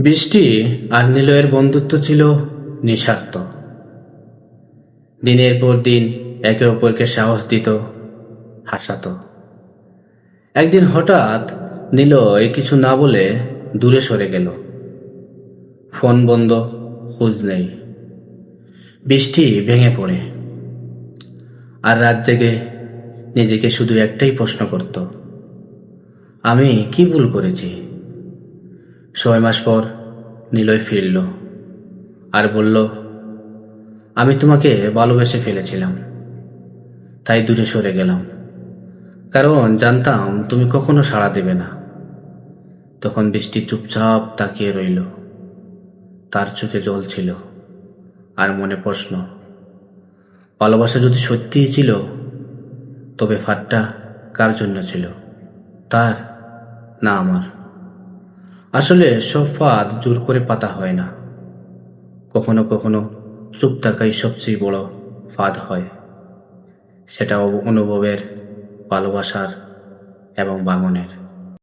বৃষ্টি আর নিলয়ের বন্ধুত্ব ছিল নিঃস্বার্থ। দিনের পর দিন একে অপরকে সাহস দিত, হাসাতো। একদিন হঠাৎ নিলয় কিছু না বলে দূরে সরে গেল। ফোন বন্ধ, খোঁজ নেই। বৃষ্টি ভেঙে পড়ে। আর রাত জেগে নিজেকে শুধু একটাই প্রশ্ন করত, আমি কি ভুল করেছি? ছয় মাস পর নিলয় ফিরল আর বলল, আমি তোমাকে ভালোবেসে ফেলেছিলাম। তাই দূরে সরে গেলাম। কারণ জানতাম তুমি কখনো সাড়া দেবে না। তখন বৃষ্টি চুপচাপ তাকিয়ে রইল। তার চোখে জল ছিল আর মনে প্রশ্ন, ভালোবাসা যদি সত্যিই ছিল, তবে ফাটটা কার জন্য ছিল? তার না আমার? আসলে সব ফাঁদ জোর করে পাতা হয় না। কখনো কখনো চুপ থাকাই সবচেয়ে বড় ফাঁদ হয়। সেটা অনুভবের, ভালোবাসার এবং বাঙনের।